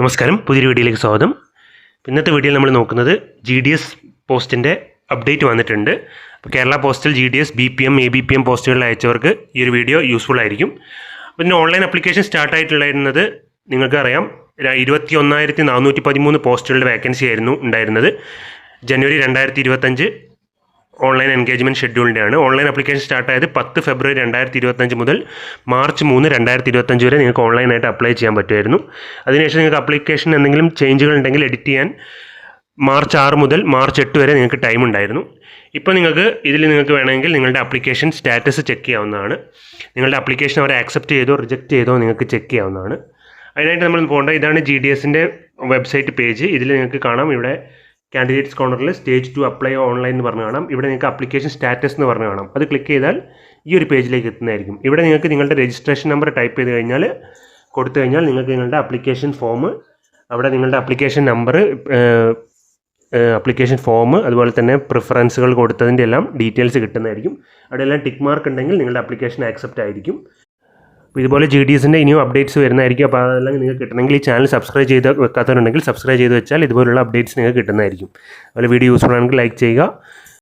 നമസ്കാരം. പുതിയൊരു വീഡിയോയിലേക്ക് സ്വാഗതം. ഇന്നത്തെ വീഡിയോയിൽ നമ്മൾ നോക്കുന്നത് ജി ഡി എസ് പോസ്റ്റിന്റെ അപ്ഡേറ്റ് വന്നിട്ടുണ്ട്. അപ്പോൾ Kerala postal G D S B P M A B P M പോസ്റ്റുകളിൽ അയച്ചവർക്ക് ഈ ഒരു വീഡിയോ യൂസ്ഫുൾ ആയിരിക്കും. പിന്നെ ഓൺലൈൻ അപ്ലിക്കേഷൻ സ്റ്റാർട്ട് ആയിട്ടുണ്ടായിരുന്നത് നിങ്ങൾക്കറിയാം ഇരുപത്തി ഒന്നായിരത്തി നാനൂറ്റി പതിമൂന്ന് പോസ്റ്റുകളുടെ വേക്കൻസി ആയിരുന്നു ഉണ്ടായിരുന്നത്. ജനുവരി രണ്ടായിരത്തി ഇരുപത്തഞ്ച് ഓൺലൈൻ എൻഗേജ്മെന്റ് ഷെഡ്യൂളിന്റെ ആണ് ഓൺലൈൻ ആപ്ലിക്കേഷൻ സ്റ്റാർട്ട് ആയത് പത്ത് ഫെബ്രുവരി രണ്ടായിരത്തി ഇരുപത്തഞ്ച് മുതൽ മാർച്ച് മൂന്ന് രണ്ടായിരത്തി ഇരുപത്തഞ്ച് വരെ നിങ്ങൾക്ക് ഓൺലൈനായിട്ട് അപ്ലൈ ചെയ്യാൻ പറ്റുമായിരുന്നു. അതിനുശേഷം നിങ്ങൾക്ക് അപ്ലിക്കേഷൻ എന്തെങ്കിലും ചേഞ്ചുകൾ ഉണ്ടെങ്കിൽ എഡിറ്റ് ചെയ്യാൻ മാർച്ച് ആറ് മുതൽ മാർച്ച് എട്ട് വരെ നിങ്ങൾക്ക് ടൈം ഉണ്ടായിരുന്നു. ഇപ്പോൾ നിങ്ങൾക്ക് ഇതിൽ നിങ്ങൾക്ക് വേണമെങ്കിൽ നിങ്ങളുടെ അപ്ലിക്കേഷൻ സ്റ്റാറ്റസ് ചെക്ക് ചെയ്യാവുന്നതാണ്. നിങ്ങളുടെ അപ്ലിക്കേഷൻ അവർ ആക്സെപ്റ്റ് ചെയ്തോ റിജക്റ്റ് ചെയ്തോ നിങ്ങൾക്ക് ചെക്ക് ചെയ്യാവുന്നതാണ്. അതിനായിട്ട് നമ്മൾ പോകേണ്ട ഇതാണ് ജി ഡി എസിന്റെ വെബ്സൈറ്റ് പേജ്. ഇതിൽ നിങ്ങൾക്ക് കാണാം. ഇവിടെ കാൻഡിഡേറ്റ്സ് കോർണറിൽ സ്റ്റേജ് ടു അപ്ലൈ ഓൺലൈൻ എന്ന് പറഞ്ഞു കാണാം. ഇവിടെ നിങ്ങൾക്ക് അപ്ലിക്കേഷൻ സ്റ്റാറ്റസ് എന്ന് പറഞ്ഞു കാണാം. അത് ക്ലിക്ക് ചെയ്താൽ ഈ ഒരു പേജിലേക്ക് എത്തുന്നതായിരിക്കും. ഇവിടെ നിങ്ങൾക്ക് നിങ്ങളുടെ രജിസ്ട്രേഷൻ നമ്പർ ടൈപ്പ് ചെയ്ത് കഴിഞ്ഞാൽ കൊടുത്തു കഴിഞ്ഞാൽ നിങ്ങൾക്ക് നിങ്ങളുടെ അപ്ലിക്കേഷൻ ഫോം അവിടെ നിങ്ങളുടെ അപ്ലിക്കേഷൻ നമ്പർ അപ്ലിക്കേഷൻ ഫോം അതുപോലെ തന്നെ പ്രിഫറൻസുകൾ കൊടുത്തതിന്റെ എല്ലാം ഡീറ്റെയിൽസ് കിട്ടുന്നതായിരിക്കും. അവിടെ എല്ലാം ടിക്ക് മാർക്ക് ഉണ്ടെങ്കിൽ നിങ്ങളുടെ അപ്ലിക്കേഷൻ ആക്സെപ്റ്റ് ആയിരിക്കും. ഇതുപോലെ ജി ഡി എസിന്റെ ഇനിയും അപ്ഡേറ്റ്സ് വരുന്നതായിരിക്കും. അപ്പോൾ അതെല്ലാം നിങ്ങൾക്ക് കിട്ടണമെങ്കിൽ ഈ ചാനൽ സബ്സ്ക്രൈബ് ചെയ്ത് വെക്കാത്തവരുണ്ടെങ്കിൽ സബ്സ്ക്രൈബ് ചെയ്ത് വെച്ചാൽ ഇതുപോലുള്ള അപ്ഡേറ്റ്സ് നിങ്ങൾക്ക് കിട്ടുന്നതായിരിക്കും. അതുപോലെ വീഡിയോ യൂസ്ഫുൾ ആണെങ്കിൽ ലൈക്ക് ചെയ്യുക.